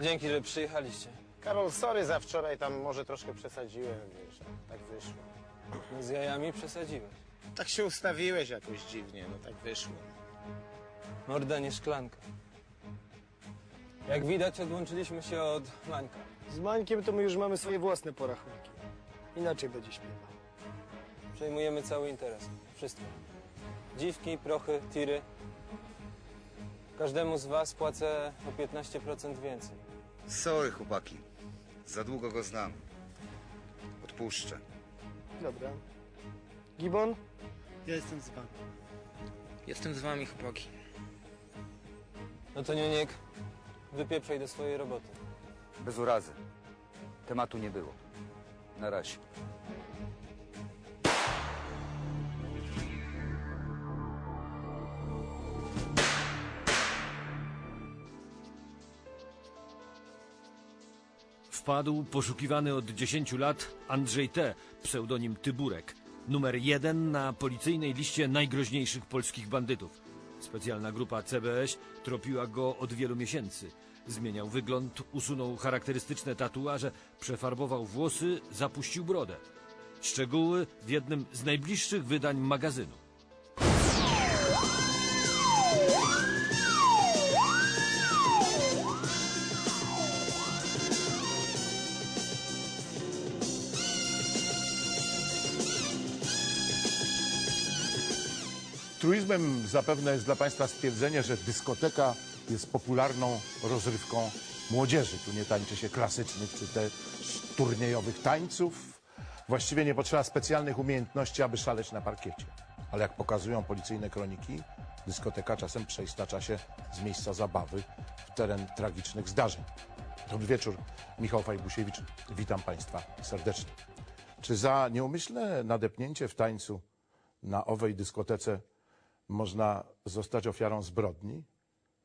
Dzięki, że przyjechaliście. Karol, sorry za wczoraj, tam może troszkę przesadziłem, wiesz, tak wyszło. No z jajami przesadziłeś. Tak się ustawiłeś jakoś dziwnie, no tak wyszło. Morda nie szklanka. Jak widać, odłączyliśmy się od Mańka. Z Mańkiem to my już mamy swoje własne porachunki. Inaczej będzie śpiewał. Przejmujemy cały interes. Wszystko. Dziwki, prochy, tiry. Każdemu z was płacę o 15% więcej. Sorry, chłopaki. Za długo go znam. Odpuszczę. Dobra. Gibon? Ja jestem z wami. Jestem z wami, chłopaki. No to Niuniek, wypieprzaj do swojej roboty. Bez urazy. Tematu nie było. Na razie. Wpadł poszukiwany od 10 lat Andrzej T., pseudonim Tyburek. Numer jeden na policyjnej liście najgroźniejszych polskich bandytów. Specjalna grupa CBS tropiła go od wielu miesięcy. Zmieniał wygląd, usunął charakterystyczne tatuaże, przefarbował włosy, zapuścił brodę. Szczegóły w jednym z najbliższych wydań magazynu. Truizmem zapewne jest dla Państwa stwierdzenie, że dyskoteka jest popularną rozrywką młodzieży. Tu nie tańczy się klasycznych czy też turniejowych tańców. Właściwie nie potrzeba specjalnych umiejętności, aby szaleć na parkiecie. Ale jak pokazują policyjne kroniki, dyskoteka czasem przeistacza się z miejsca zabawy w teren tragicznych zdarzeń. Dobry wieczór, Michał Fajbusiewicz. Witam Państwa serdecznie. Czy za nieumyślne nadepnięcie w tańcu na owej dyskotece można zostać ofiarą zbrodni?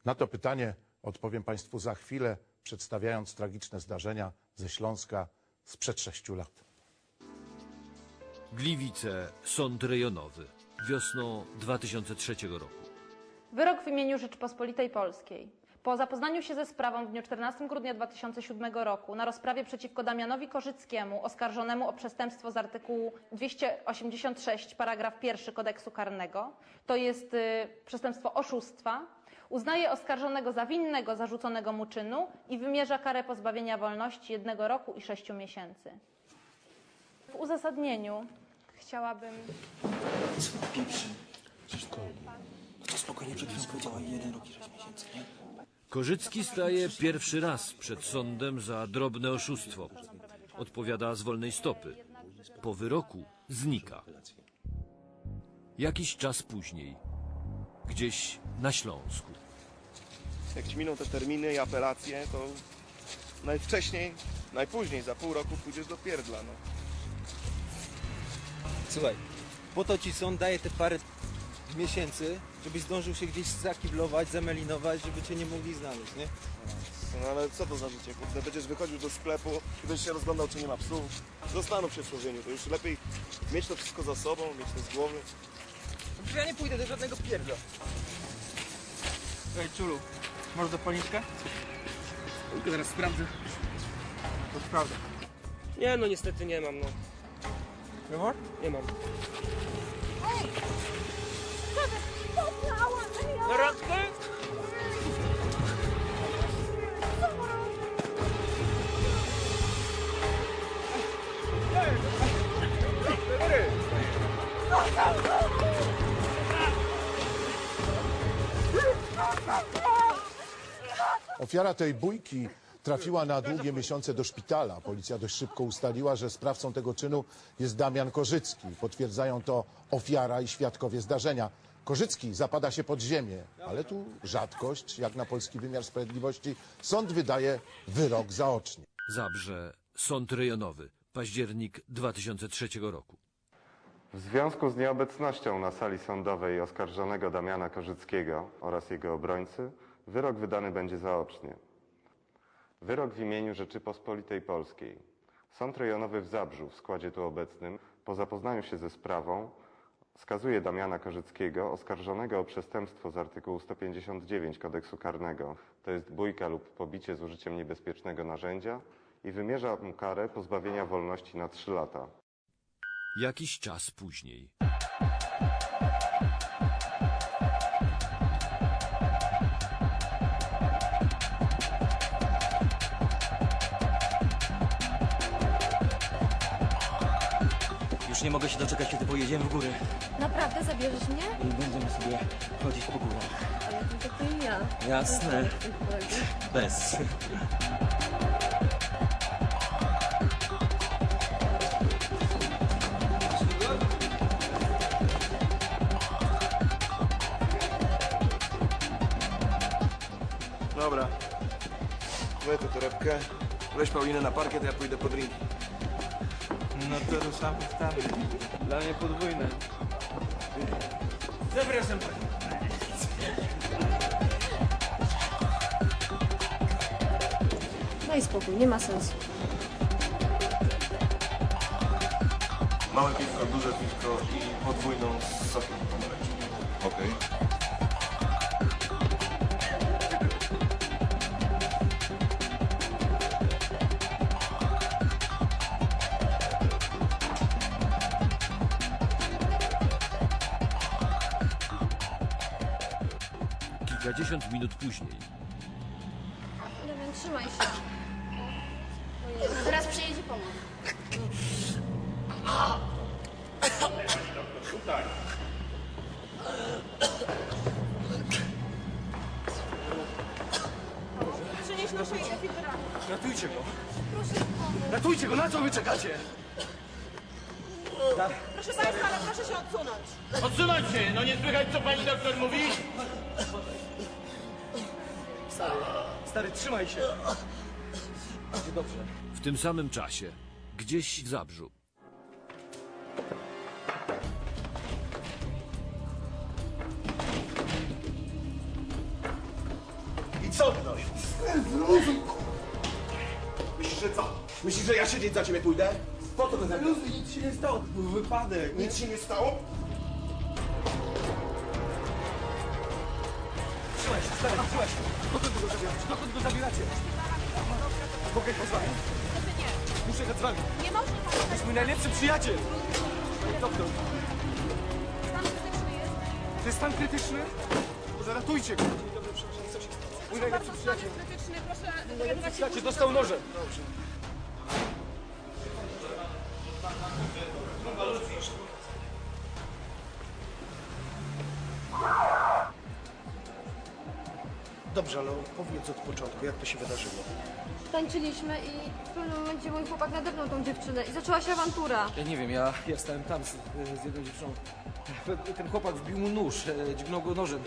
Na to pytanie odpowiem Państwu za chwilę, przedstawiając tragiczne zdarzenia ze Śląska sprzed sześciu lat. Gliwice, sąd rejonowy. Wiosną 2003 roku. Wyrok w imieniu Rzeczypospolitej Polskiej. Po zapoznaniu się ze sprawą w dniu 14 grudnia 2007 roku na rozprawie przeciwko Damianowi Korzyckiemu, oskarżonemu o przestępstwo z artykułu 286 paragraf 1 kodeksu karnego, to jest y, przestępstwo oszustwa, uznaje oskarżonego za winnego zarzuconego mu czynu i wymierza karę pozbawienia wolności jednego roku i sześciu miesięcy. W uzasadnieniu chciałabym Korzycki staje pierwszy raz przed sądem za drobne oszustwo. Odpowiada z wolnej stopy. Po wyroku znika. Jakiś czas później, gdzieś na Śląsku. Jak ci miną te terminy i apelacje, to najwcześniej, najpóźniej za pół roku pójdziesz do pierdla. No. Słuchaj, po to ci sąd daje te parę miesięcy, żebyś zdążył się gdzieś zakiblować, zamelinować, żeby cię nie mogli znaleźć, nie? no ale co to za życie, kurde? Będziesz wychodził do sklepu i będziesz się rozglądał, czy nie ma psów. Zastanów się, człowieniu, to już lepiej mieć to wszystko za sobą, mieć to z głowy. Przecież ja nie pójdę do żadnego pierdla. Ej, czulu, masz zapalniczkę? Tylko zaraz sprawdzę. To sprawdzę. Nie no, niestety nie mam, no. Nie masz? Nie mam. Na randkę? Ofiara tej bójki trafiła na długie miesiące do szpitala. Policja dość szybko ustaliła, że sprawcą tego czynu jest Damian Korzycki. Potwierdzają to ofiara i świadkowie zdarzenia. Korzycki zapada się pod ziemię, ale tu rzadkość, jak na polski wymiar sprawiedliwości. Sąd wydaje wyrok zaocznie. Zabrze, sąd rejonowy, październik 2003 roku. W związku z nieobecnością na sali sądowej oskarżonego Damiana Korzyckiego oraz jego obrońcy, wyrok wydany będzie zaocznie. Wyrok w imieniu Rzeczypospolitej Polskiej. Sąd rejonowy w Zabrzu w składzie tu obecnym, po zapoznaniu się ze sprawą skazuje Damiana Korzyckiego, oskarżonego o przestępstwo z artykułu 159 kodeksu karnego, to jest bójka lub pobicie z użyciem niebezpiecznego narzędzia i wymierza mu karę pozbawienia wolności na 3 lata. Jakiś czas później. Nie mogę się doczekać, kiedy pojedziemy w góry Naprawdę zabierzesz mnie? i będziemy sobie chodzić po górach. Ale tylko ty i ja. Jasne. Bez. Dobra. Weź tę torebkę. Weź Paulinę na parkiet, ja pójdę po drinki. No to ruszamy w. Dla mnie podwójne. Zapraszam. Daj spokój, nie ma sensu. Małe piwko, duże piwko i podwójną z sokiem pomarańczowym. Okej. Kilkadziesiąt minut później. Damian, trzymaj się. Zaraz przyjedzie pomoc. Defibrylatory. Ratujcie go! Ratujcie go, na co wy czekacie? Proszę Państwa, ale proszę się odsunąć. Odsunąć się! No nie słychać, co pani doktor mówi? Stary, trzymaj się. Będzie dobrze. W tym samym czasie, gdzieś w Zabrzu. I co gnoj? Myślisz, że co? Myślisz, że ja siedzieć za ciebie pójdę? Po co go zabiłeś? Nic się nie stało, to był wypadek. Nic się nie stało? Trzymaj się. Dokąd go zabieracie? Dokąd go zabieracie? Mogę jechać z wami? Muszę jechać z wami. Nie można To jest mój najlepszy przyjaciel. Doktor, Stan krytyczny jest. to jest stan krytyczny? Może ratujcie go. Mój najlepszy Bardzo stan przyjaciel. jest krytyczny, proszę dowiadywać się przyjaciel dostał nożem. Dobrze. Ale opowiedz od początku, jak to się wydarzyło. Tańczyliśmy i w pewnym momencie mój chłopak nadepnął tą dziewczynę i zaczęła się awantura. Ja nie wiem, ja, ja stałem tam z, z jedną dziewczyną. Ten chłopak wbił mu nóż, e, dźgnął go nożem.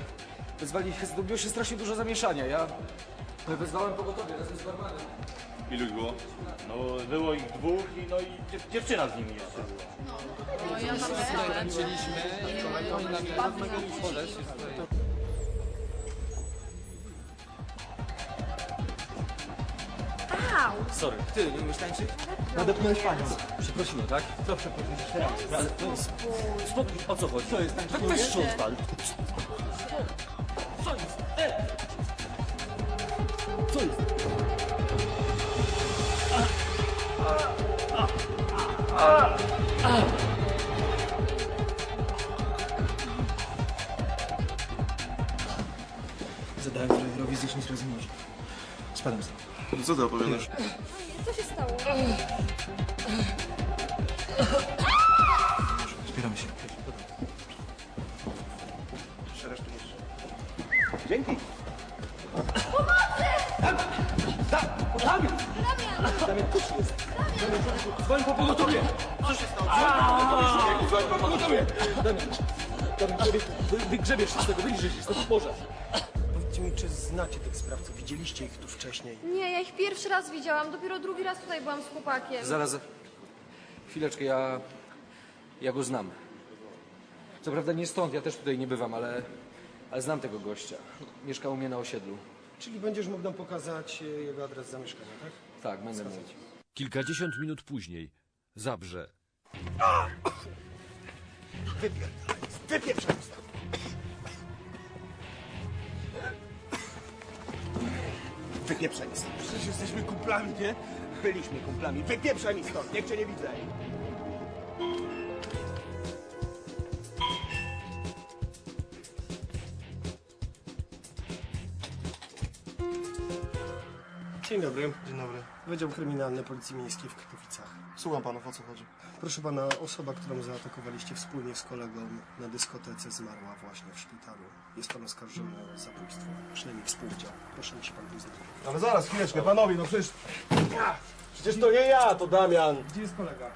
Wezwali, zrobiło się strasznie dużo zamieszania. Ja wezwałem pogotowie razem z barmanem. Ilu było? No było ich dwóch i no i dziew- dziewczyna z nimi jeszcze była. Au! Sorry. Ty, nie umiesz tańczyć? Nadepnąłeś panią. Przeprosiłem, tak? Co przeprosić jeszcze raz? Ale to spokój, o co chodzi? Co jest tańczyć? Tak się odpal. Co ty opowiadasz? Co się stało? Zbieramy się. Jeszcze resztę jeszcze. Dzięki. Dzwoń po pogotowie! Co się stało? Dzwoń po pogotowie! Damian, Damian, wy, wy, wygrzebiesz się z tego, że się stąd pożar. Powiedzcie mi, czy znacie tych sprawców? Widzieliście ich tu wcześniej? Nie, ja ich pierwszy raz widziałam, dopiero drugi raz tutaj byłam z chłopakiem. Zaraz, chwileczkę, ja, ja go znam. Co prawda nie stąd, ja też tutaj nie bywam, ale, ale znam tego gościa. Mieszkał u mnie na osiedlu. Czyli będziesz mógł nam pokazać e, jego adres zamieszkania, tak? Tak, będę mówić. Kilkadziesiąt minut później. Zabrze. Wypierdalaj, wypieprzaj stąd. Wypieprzaj mi stąd. Przecież jesteśmy kumplami, nie? Byliśmy kumplami. Wypieprzaj mi stąd, niech cię nie widzę. Dzień dobry. Dzień dobry. Wydział Kryminalny Policji Miejskiej w Katowicach. Słucham panów, o co chodzi? Proszę pana, osoba, którą zaatakowaliście wspólnie z kolegą na dyskotece zmarła właśnie w szpitalu. Jest pan oskarżony o zabójstwo, przynajmniej współudział. Proszę mi się pan zająć. Ale zaraz, chwileczkę, panowie, no przecież... Przecież to nie ja, to Damian. Gdzie jest kolega?